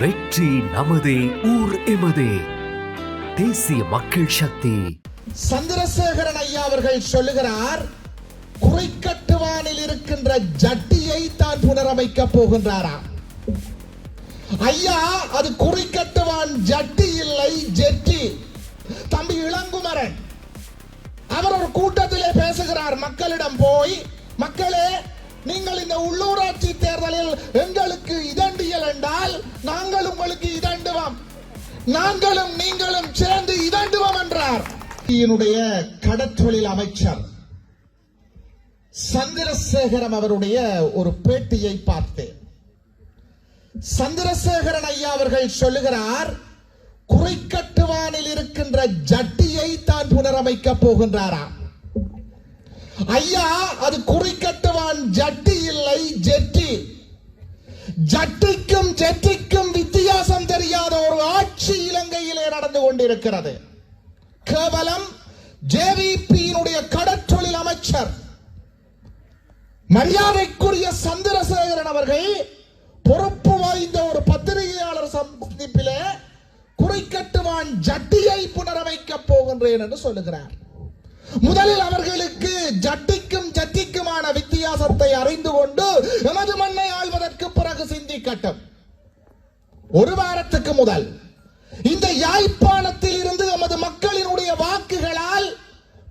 வெற்றி நமதே ஊர் எமதே. தேசிய மக்கள் சக்தி. சந்திரசேகரன் ஐயா அவர்கள் சொல்லுகிறார் குறைக்கட்டுவானில் இருக்கின்ற ஜட்டியை தான் புனரமைக்க போகின்றாரா ஐயா அது குறிக்கட்டுவான் ஜட்டி இல்லை ஜெட்டி. தம்பி இளங்குமரன் அவர் ஒரு கூட்டத்திலே பேசுகிறார் மக்களிடம் போய் மக்களே நீங்கள் இந்த உள்ளூராட்சி தேர்தலில் எங்களுக்கு நாங்களும் நீங்களும் சேர்ந்து இதண்டுவோம் என்றார். என்னுடைய கடற்றொழில் அமைச்சர் சந்திரசேகரம் அவருடைய ஒரு பேட்டியை பார்த்தேன். சந்திரசேகரன் ஐயா அவர்கள் சொல்லுகிறார் குறைக்கட்டுவானில் இருக்கின்ற ஜட்டியை தான் புனரமைக்க போகின்றாராம். ஐயா அது குறிக்கட்டுவான் ஜட்டி இல்லை ஜெட்டி. ஜட்டிக்கும் ஜெட்டி கொண்டிருக்கிறது. கேவலம் ஜேவிபியினுடைய கடற்றொழில் அமைச்சர் மரியாதைக்குரிய சந்திரசேகரன் அவர்கள் பொறுப்பு வாய்ந்த ஒரு பத்திரிகையாளர் சந்திப்பிலே குறிக்கட்டுவான் ஜட்டியை புனரமைக்க போகின்றேன் என்று சொல்லுகிறார். முதலில் அவர்களுக்கு ஜட்டிக்கும் ஜட்டிக்குமான வித்தியாசத்தை அறிந்து கொண்டு எமது மண்ணை ஆழ்வதற்கு பிறகு சிந்திக்கட்டும். ஒரு வாரத்துக்கு முதல். இந்த யாழ்ப்பாணத்தில் இருந்து நமது மக்களினுடைய வாக்குகளால்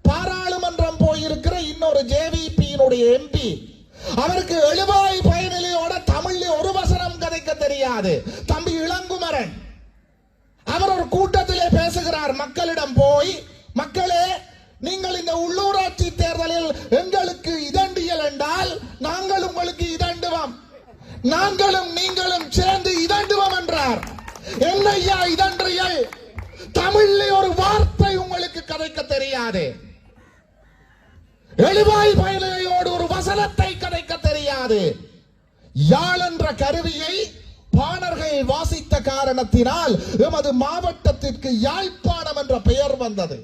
பாராளுமன்றம் போயிருக்கிற இன்னொரு ஜேவிபியினுடைய எம்பி. அவருக்கு எழுவாய் பயனிலையோட தமிழ்ல ஒரு வசனம் கதைக்க தெரியாது. தம்பி இளங்குமரன். அவர் ஒரு கூட்டத்திலே பேசுகிறார் மக்களிடம் போய் மக்களே நீங்கள் இந்த உள்ளூராட்சி தேர்தலில் எங்களுக்கு இதண்டியல் என்றால் நாங்கள் உங்களுக்கு இதண்டுவோம். நாங்களும் நீங்களும் என்னையா இதன்றியல் தமிழ்ல ஒரு வார்த்தை உங்களுக்கு கதைக்க தெரியாது. எழுவாய் பயலையோடு ஒரு வசனத்தை கதைக்க தெரியாது. யாழ் என்ற கருவியை பாணர்கள் வாசித்த காரணத்தினால் எமது மாவட்டத்திற்கு யாழ்ப்பாணம் என்ற பெயர் வந்தது.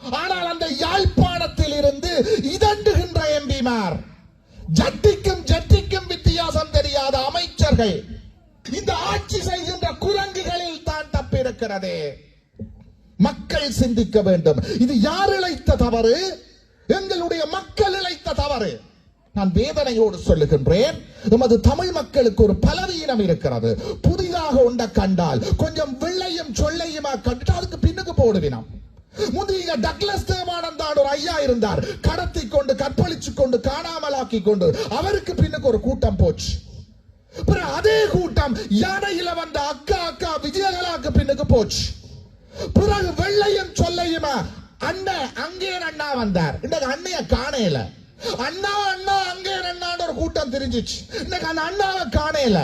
ஆனால் அந்த யாழ்ப்பாணத்தில் இருந்து இதண்டுகின்ற எம்பிமார் ஜட்டிக்கும் ஜட்டிக்கும் வித்தியாசம் தெரியாத அமைச்சர்கள் இந்த ஆட்சி செய்கின்ற இருக்கிறதே. மக்கள் சிந்திக்க வேண்டும். இது யார் இழைத்த தவறு? எங்களுடைய மக்கள் இழைத்த தவறு. நான் வேதனையோடு சொல்லுகின்றேன். நமது தமிழ் மக்களுக்கு ஒரு பலவீனம் இருக்கிறது. புதிதாக உண்ட கண்டால் கொஞ்சம் வெள்ளையும் சொல்லையுமா கண்டுட்டு அதுக்கு பின்னுக்கு போடுவினம் முந்தைய டக்லஸ் தேவானந்தான் ஒரு ஐயா இருந்தார். கடத்தி கொண்டு கற்பழிச்சு கொண்டு காணாமலாக்கி கொண்டு அவருக்கு பின்னுக்கு ஒரு கூட்டம் போச்சு. அதே கூட்டம் யானையில வந்த அக்கா அக்கா விஜயகலாக்கு பின்னுக்கு போச்சு. பிறகு வெள்ளையும் சொல்லையுமா அண்ணன் அங்கே அண்ணா வந்தார். இன்னைக்கு அண்ணைய காணையில. அண்ணா அண்ணா அங்கே அண்ணான்னு ஒரு கூட்டம் தெரிஞ்சிச்சு. இன்னைக்கு அந்த அண்ணாவை காணையில.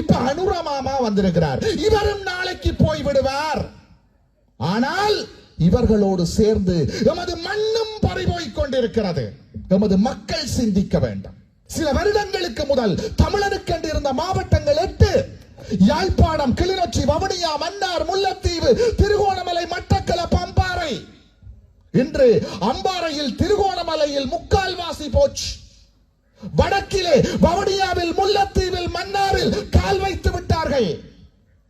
இப்ப அனுரமாமா வந்திருக்கிறார். இவரும் நாளைக்கு போய் விடுவார். ஆனால் இவர்களோடு சேர்ந்து எமது மண்ணும் பறிபோய் கொண்டிருக்கிறது. எமது மக்கள் சிந்திக்க வேண்டும். சில வருடங்களுக்கு முதல் தமிழனுக்கென்று இருந்த மாவட்டங்கள் எட்டு. யாழ்ப்பாணம் கிளிநொச்சி வவுனியா மன்னார் முல்லைத்தீவு திருகோணமலை மட்டக்களப்பு பம்பாறை. இன்று அம்பாறையில் திருகோணமலையில் முக்கால்வாசி போச்சு. வடக்கிலே வவுனியாவில் முல்லத்தீவில் மன்னாரில் கால் வைத்து விட்டார்கள்.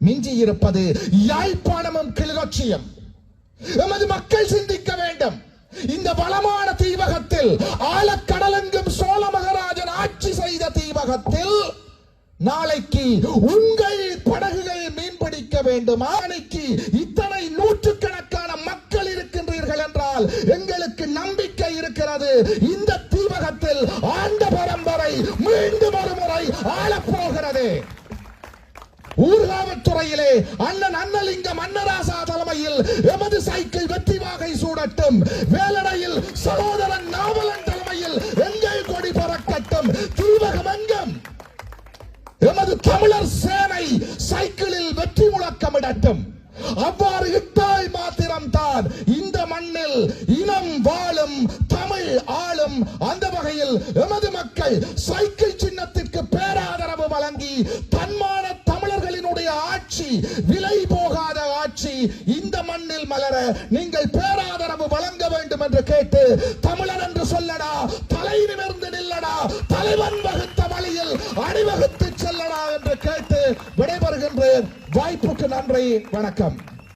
மிஞ்சி இருப்பது யாழ்ப்பாணமும் கிளிநொச்சியும். எமது மக்கள் சிந்திக்க வேண்டும். இந்த வளமான தீவகத்தில் ஆழக்கடலெங்கும் சோழமகர தீபகத்தில் நாளைக்கு உங்கள் படகுகள் மீன்பிடிக்க வேண்டும்? அன்னைக்கு இத்தனை நூற்றுக்கணக்கான மக்கள் இருக்கின்றீர்கள் என்றால் எங்களுக்கு நம்பிக்கை இருக்கிறது. இந்த தீபகத்தில் ஆண்ட பரம்பரை மீண்டும் ஒருமுறை ஆளப்போகிறது. ஊர்காவத்துறையிலே அண்ணன் அண்ணலிங்கம் அன்னராசா தலைமையில் எமது சைக்கிள் வெற்றி வாகை சூடட்டும். வேலடையில் சகோதரன் நாவலன் தலைமையில் எங்கள் கொடி பறக்கட்டும். உலகம் எங்கும் எமது தமிழர் சேனை சைக்கிளில் வெற்றி முழக்கமிடட்டும். அவ்வாறு இட்டால் மாத்திரம்தான் இந்த மண்ணில் இனம் வாழும் தமிழ் ஆளும். அந்த வகையில் எமது மக்கள் சைக்கிள் சின்னத்திற்கு பேராதரவு வழங்கி தன்மான தமிழர்களினுடைய ஆட்சி விலை போகாத ஆட்சி இந்த மண்ணில் மலர நீங்கள் பேராதரவு வழங்க வேண்டும் என்று கேட்டு தமிழர் என்று சொல்லடா தலை நிமிர்ந்து நில்லடா வகுத்த வழியில் அணிவகுத்து செல்லலாம் என்று கேட்டு விடைபெறுகின்றேன். வாய்ப்புக்கு நன்றி வணக்கம்.